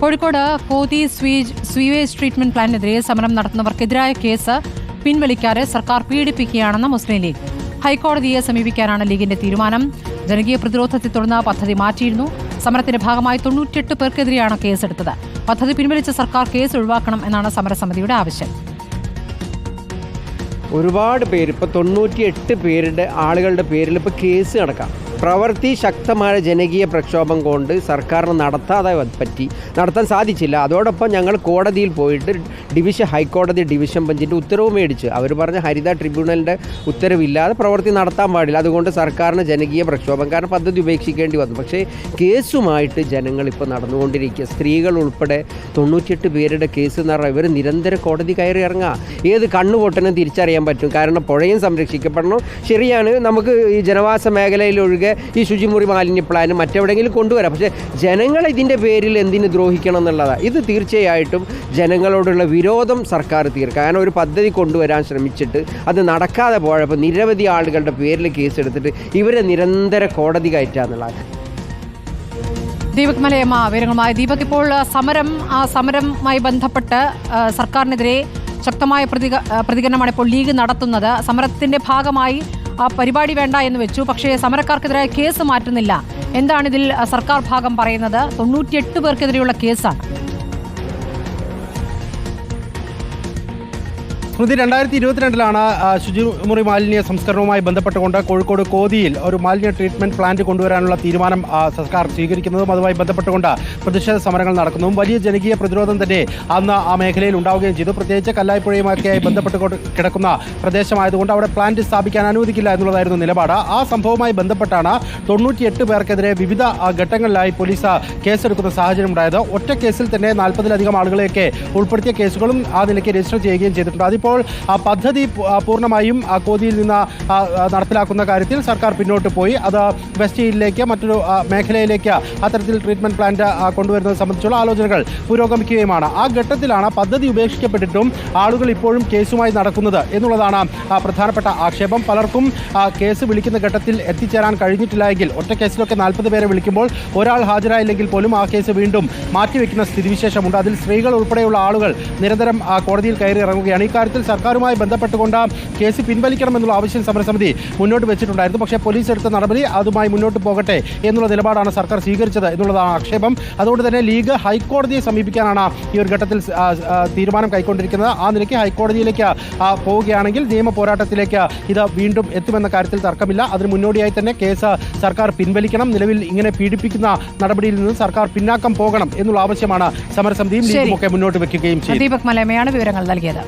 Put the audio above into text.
Kozhikode Kothi sewage treatment പ്ലാന്റിനെതിരെ സമരം നടത്തുന്നവർക്കെതിരായ കേസ് പിൻവലിക്കാതെ സർക്കാർ പീഡിപ്പിക്കുകയാണെന്ന് മുസ്ലിം ലീഗ്. ഹൈക്കോടതിയെ സമീപിക്കാനാണ് ലീഗിന്റെ തീരുമാനം. ജനകീയ പ്രതിരോധത്തെ തുടർന്ന് പദ്ധതി മാറ്റിയിരുന്നു. സമരത്തിന്റെ ഭാഗമായി തൊണ്ണൂറ്റിയെട്ട് പേർക്കെതിരെയാണ് കേസെടുത്തത്. പദ്ധതി പിൻവലിച്ച സർക്കാർ കേസ് ഒഴിവാക്കണം എന്നാണ് സമരസമിതിയുടെ ആവശ്യം. ഒരുപാട് പേര് ഇപ്പോൾ തൊണ്ണൂറ്റിയെട്ട് പേരുടെ ആളുകളുടെ പേരിൽ ഇപ്പോൾ കേസ് നടക്കാം. പ്രവൃത്തി ശക്തമായ ജനകീയ പ്രക്ഷോഭം കൊണ്ട് സർക്കാരിന് നടത്താതെ പറ്റി നടത്താൻ സാധിച്ചില്ല. അതോടൊപ്പം ഞങ്ങൾ കോടതിയിൽ പോയിട്ട് ഡിവിഷൻ ഹൈക്കോടതി ഡിവിഷൻ ബെഞ്ചിന്റെ ഉത്തരവ് മേടിച്ച് അവർ പറഞ്ഞ ഹരിത ട്രിബ്യൂണലിന്റെ ഉത്തരവില്ലാതെ പ്രവൃത്തി നടത്താൻ പാടില്ല. അതുകൊണ്ട് സർക്കാരിന് ജനകീയ പ്രക്ഷോഭം കാരണം പദ്ധതി ഉപേക്ഷിക്കേണ്ടി വന്നു. പക്ഷേ കേസുമായിട്ട് ജനങ്ങൾ ഇപ്പോൾ നടന്നുകൊണ്ടിരിക്കുക. സ്ത്രീകൾ ഉൾപ്പെടെ തൊണ്ണൂറ്റിയെട്ട് പേരുടെ കേസ് എന്ന് പറഞ്ഞാൽ ഇവർ നിരന്തരം കോടതി കയറി ഇറങ്ങുക. ഏത് കണ്ണുപൊട്ടനും തിരിച്ചറിയാൻ പറ്റും. കാരണം പുഴയും സംരക്ഷിക്കപ്പെടണം. ശരിയാണ്. നമുക്ക് ഈ ജനവാസ മേഖലയിൽ ഒഴികെ ഈ ശുചിമുറി മാലിന്യ പ്ലാൻ മറ്റെവിടെയെങ്കിലും കൊണ്ടുവരാം. പക്ഷേ ജനങ്ങൾ ഇതിന്റെ പേരിൽ എന്തിന് ദ്രോഹിക്കണം എന്നുള്ളതാണ് ഇത് തീർച്ചയായിട്ടും ജനങ്ങളോടുള്ള വിരോധം സർക്കാർ തീർക്കുക കാരണം ഒരു പദ്ധതി കൊണ്ടുവരാൻ ശ്രമിച്ചിട്ട് അത് നടക്കാതെ പോയപ്പോൾ നിരവധി ആളുകളുടെ പേരിൽ കേസെടുത്തിട്ട് ഇവരെ നിരന്തര കോടതി കയറ്റുക എന്നുള്ളതാണ് ദീപക് മലയമ്മ വിവരങ്ങളുമായി ദീപക്. ഇപ്പോൾ സമരം ആ സമരവുമായി ബന്ധപ്പെട്ട് സർക്കാരിനെതിരെ ശക്തമായ പ്രതിക പ്രതികരണമാണ് ഇപ്പോൾ ലീഗ് നടത്തുന്നത്. സമരത്തിന്റെ ഭാഗമായി ആ പരിപാടി വേണ്ട എന്ന് വെച്ചു. പക്ഷേ സമരക്കാർക്കെതിരായ കേസ് മാറ്റുന്നില്ല. എന്താണ് ഇതിൽ സർക്കാർ ഭാഗം പറയുന്നത്? തൊണ്ണൂറ്റിയെട്ട് പേർക്കെതിരെയുള്ള കേസാണ്. സ്മൃതി രണ്ടായിരത്തി ഇരുപത്തിരണ്ടിലാണ് ശുചിമുറി മാലിന്യ സംസ്കരണവുമായി ബന്ധപ്പെട്ടുകൊണ്ട് കോഴിക്കോട് കോതിയിൽ ഒരു മാലിന്യ ട്രീറ്റ്മെന്റ് പ്ലാന്റ് കൊണ്ടുവരാനുള്ള തീരുമാനം സർക്കാർ സ്വീകരിക്കുന്നതും അതുമായി ബന്ധപ്പെട്ടുകൊണ്ട് പ്രതിഷേധ സമരങ്ങൾ നടക്കുന്നതും വലിയ ജനകീയ പ്രതിരോധം തന്നെ അന്ന് ആ മേഖലയിൽ ഉണ്ടാവുകയും ചെയ്തു. പ്രത്യേകിച്ച് കല്ലായ്പുഴയുമൊക്കെയായി ബന്ധപ്പെട്ട് കിടക്കുന്ന പ്രദേശമായതുകൊണ്ട് അവിടെ പ്ലാന്റ് സ്ഥാപിക്കാൻ അനുവദിക്കില്ല എന്നുള്ളതായിരുന്നു നിലപാട്. ആ സംഭവവുമായി ബന്ധപ്പെട്ടാണ് തൊണ്ണൂറ്റിയെട്ട് പേർക്കെതിരെ വിവിധ ഘട്ടങ്ങളിലായി പോലീസ് കേസെടുക്കുന്ന സാഹചര്യം ഉണ്ടായത്. ഒറ്റ കേസിൽ തന്നെ നാൽപ്പതിലധികം ആളുകളെയൊക്കെ ഉൾപ്പെടുത്തിയ കേസുകളും ആ നിലയ്ക്ക് രജിസ്റ്റർ ചെയ്യുകയും ചെയ്തിട്ടുണ്ട്. അതിപ്പോൾ ആ പദ്ധതി പൂർണമായും കോതിയിൽ നിന്ന് നടപ്പിലാക്കുന്ന കാര്യത്തിൽ സർക്കാർ പിന്നോട്ട് പോയി. അത് വെസ്റ്റ് ഹില്ലിലേക്ക് മറ്റൊരു മേഖലയിലേക്ക് അത്തരത്തിൽ ട്രീറ്റ്മെന്റ് പ്ലാന്റ് കൊണ്ടുവരുന്നത് സംബന്ധിച്ചുള്ള ആലോചനകൾ പുരോഗമിക്കുകയുമാണ്. ആ ഘട്ടത്തിലാണ് പദ്ധതി ഉപേക്ഷിക്കപ്പെട്ടിട്ടും ആളുകൾ ഇപ്പോഴും കേസുമായി നടക്കുന്നത് എന്നുള്ളതാണ് പ്രധാനപ്പെട്ട ആക്ഷേപം. പലർക്കും കേസ് വിളിക്കുന്ന ഘട്ടത്തിൽ എത്തിച്ചേരാൻ കഴിഞ്ഞിട്ടില്ല എങ്കിൽ ഒറ്റ കേസിലൊക്കെ നാൽപ്പത് പേരെ വിളിക്കുമ്പോൾ ഒരാൾ ഹാജരായില്ലെങ്കിൽ പോലും ആ കേസ് വീണ്ടും മാറ്റിവെക്കുന്ന സ്ഥിതിവിശേഷമുണ്ട്. അതിൽ സ്ത്രീകൾ ഉൾപ്പെടെയുള്ള ആളുകൾ നിരന്തരം കോടതിയിൽ കയറി ഇറങ്ങുകയാണ്. ഇക്കാര്യത്തിൽ സർക്കാരുമായി ബന്ധപ്പെട്ടുകൊണ്ട് കേസ് പിൻവലിക്കണമെന്നുള്ള ആവശ്യം സമരസമിതി മുന്നോട്ട് വെച്ചിട്ടുണ്ടായിരുന്നു. പക്ഷേ പോലീസ് എടുത്ത നടപടി അതുമായി മുന്നോട്ട് പോകട്ടെ എന്നുള്ള നിലപാടാണ് സർക്കാർ സ്വീകരിച്ചത് എന്നുള്ളതാണ് ആക്ഷേപം. അതുകൊണ്ട് തന്നെ ലീഗ് ഹൈക്കോടതിയെ സമീപിക്കാനാണ് ഈ ഒരു ഘട്ടത്തിൽ തീരുമാനം കൈക്കൊണ്ടിരിക്കുന്നത്. ആ നിലയ്ക്ക് ഹൈക്കോടതിയിലേക്ക് പോവുകയാണെങ്കിൽ നിയമ പോരാട്ടത്തിലേക്ക് ഇത് വീണ്ടും എത്തുമെന്ന കാര്യത്തിൽ തർക്കമില്ല. അതിന് മുന്നോടിയായി തന്നെ കേസ് സർക്കാർ പിൻവലിക്കണം. നിലവിൽ ഇങ്ങനെ പീഡിപ്പിക്കുന്ന നടപടിയിൽ നിന്ന് സർക്കാർ പിന്നാക്കം പോകണം എന്നുള്ള ആവശ്യമാണ് സമരസമിതിയും. ലീഗും ഒക്കെ മുന്നോട്ട് വെക്കുകയും ചെയ്തു ദീപക് മലമയാണ് വിവരങ്ങൾ നൽകിയത്.